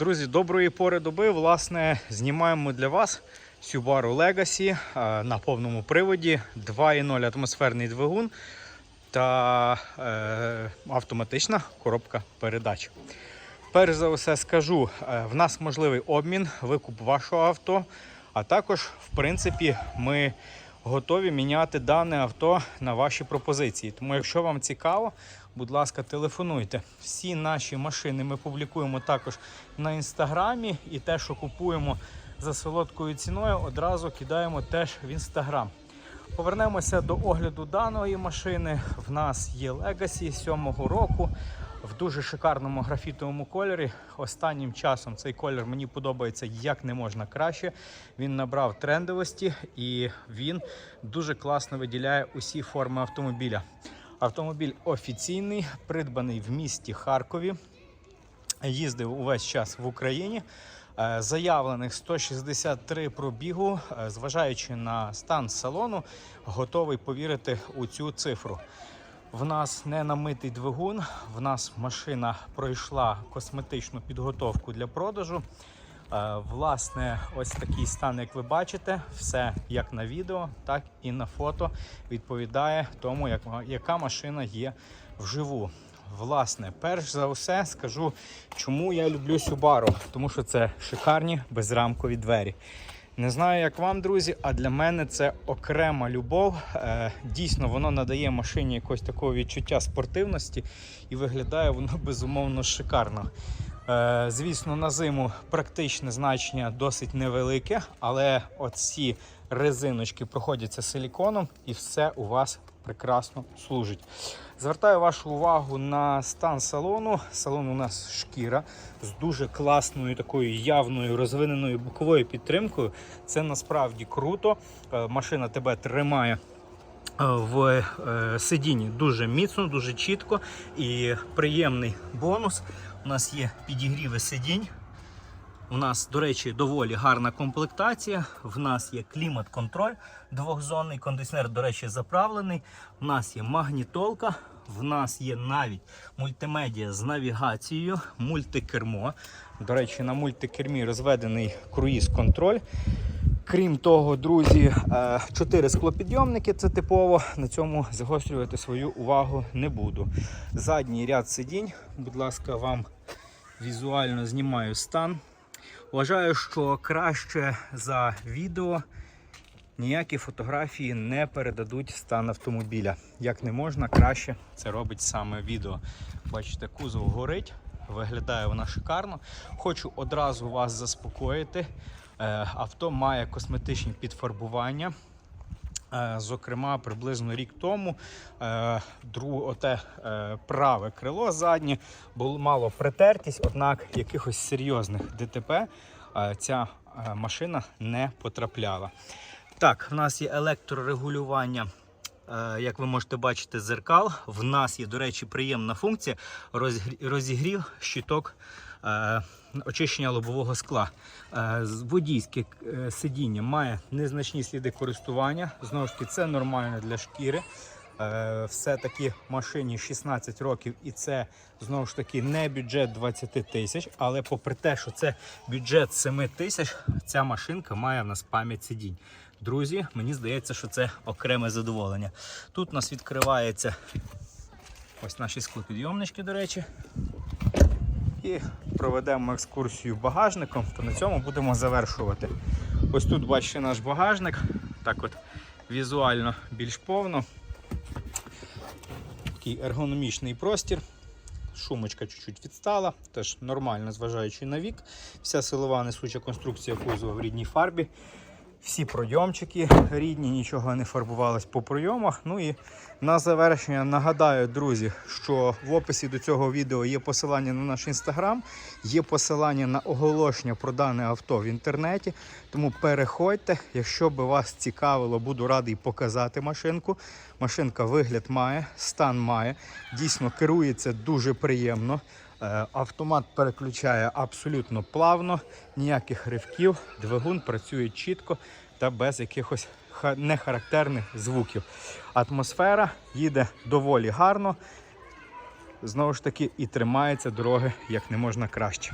Друзі, доброї пори доби. Власне, знімаємо для вас Subaru Legacy е, на повному приводі, 2.0 атмосферний двигун та е, автоматична коробка передач. Перш за все скажу, е, в нас можливий обмін, викуп вашого авто, а також, в принципі, ми готові міняти дане авто на ваші пропозиції. Тому, якщо вам цікаво, будь ласка, телефонуйте. Всі наші машини ми публікуємо також на інстаграмі, і те, що купуємо за солодкою ціною, одразу кидаємо теж в інстаграм. Повернемося до огляду даної машини. В нас є Legacy 7-го року в дуже шикарному графітовому кольорі. Останнім часом цей колір мені подобається як не можна краще. Він набрав трендовості і він дуже класно виділяє усі форми автомобіля. Автомобіль офіційний, придбаний в місті Харкові. Їздив увесь час в Україні. Е, Заявлених 163 пробігу, Е, зважаючи на стан салону, готовий повірити у цю цифру. В нас не намитий двигун, в нас машина пройшла косметичну підготовку для продажу. Е, Власне, ось такий стан, як ви бачите, все як на відео, так і на фото відповідає тому, як, яка машина є вживу. Власне, перш за все скажу, чому я люблю Subaru, тому що це шикарні безрамкові двері. Не знаю, як вам, друзі, а для мене це окрема любов. Е, Дійсно, воно надає машині якось такого відчуття спортивності і виглядає воно безумовно шикарно. Е, Звісно, на зиму практичне значення досить невелике, але оці резиночки проходяться силіконом і все у вас прекрасно служить. Звертаю вашу увагу на стан салону. Салон у нас шкіра з дуже класною такою явною розвиненою боковою підтримкою. Це насправді круто. Е, Машина тебе тримає. е, В е, сидінні дуже міцно, дуже чітко і приємний бонус. У нас є підігріви сидінь. У нас, до речі, доволі гарна комплектація. В нас є клімат-контроль двохзонний, кондиціонер, до речі, заправлений. У нас є магнітолка, в нас є навіть мультимедіа з навігацією, мультикермо. До речі, на мультикермі розведений круїз-контроль. Крім того, друзі, 4 склопідйомники це типово. На цьому загострювати свою увагу не буду. Задній ряд сидінь, будь ласка, вам візуально знімаю стан. Вважаю, що краще за відео ніякі фотографії не передадуть стан автомобіля. Як не можна, краще це робить саме відео. Бачите, кузов горить, виглядає вона шикарно. Хочу одразу вас заспокоїти. Е, Авто має косметичні підфарбування. Е, Зокрема, приблизно рік тому е, оте е, праве крило заднє було мало притертість, однак якихось серйозних ДТП ця машина не потрапляла. Так, в нас є електрорегулювання. Е, Як ви можете бачити, зеркал. В нас є, до речі, приємна функція розігрів щиток е, очищення лобового скла. Е, Водійське сидіння має незначні сліди користування. Знову ж таки, це нормально для шкіри. Все-таки машині 16 років, і це знову ж таки не бюджет 20 тисяч. Але попри те, що це бюджет 7 тисяч, ця машинка має в нас пам'ять сидінь. Друзі, мені здається, що це окреме задоволення. Тут у нас відкривається ось наші склопідйомнички, до речі. І проведемо екскурсію багажником, то на цьому будемо завершувати. Ось тут бачите наш багажник. Так от візуально більш повно. Такий ергономічний простір. Шумочка чуть-чуть відстала, теж нормально, зважаючи на вік. Вся силова несуча конструкція кузова в рідній фарбі. Всі пройомчики рідні, нічого не фарбувалось по пройомах. Ну і на завершення нагадаю, друзі, що в описі до цього відео є посилання на наш інстаграм, є посилання на оголошення про дане авто в інтернеті. Тому переходьте, якщо би вас цікавило, буду радий показати машинку. Машинка вигляд має, стан має, дійсно керується дуже приємно. Е, Автомат переключає абсолютно плавно, ніяких ривків, двигун працює чітко та без якихось нехарактерних звуків. Атмосфера їде доволі гарно, знову ж таки, і тримається дороги як не можна краще.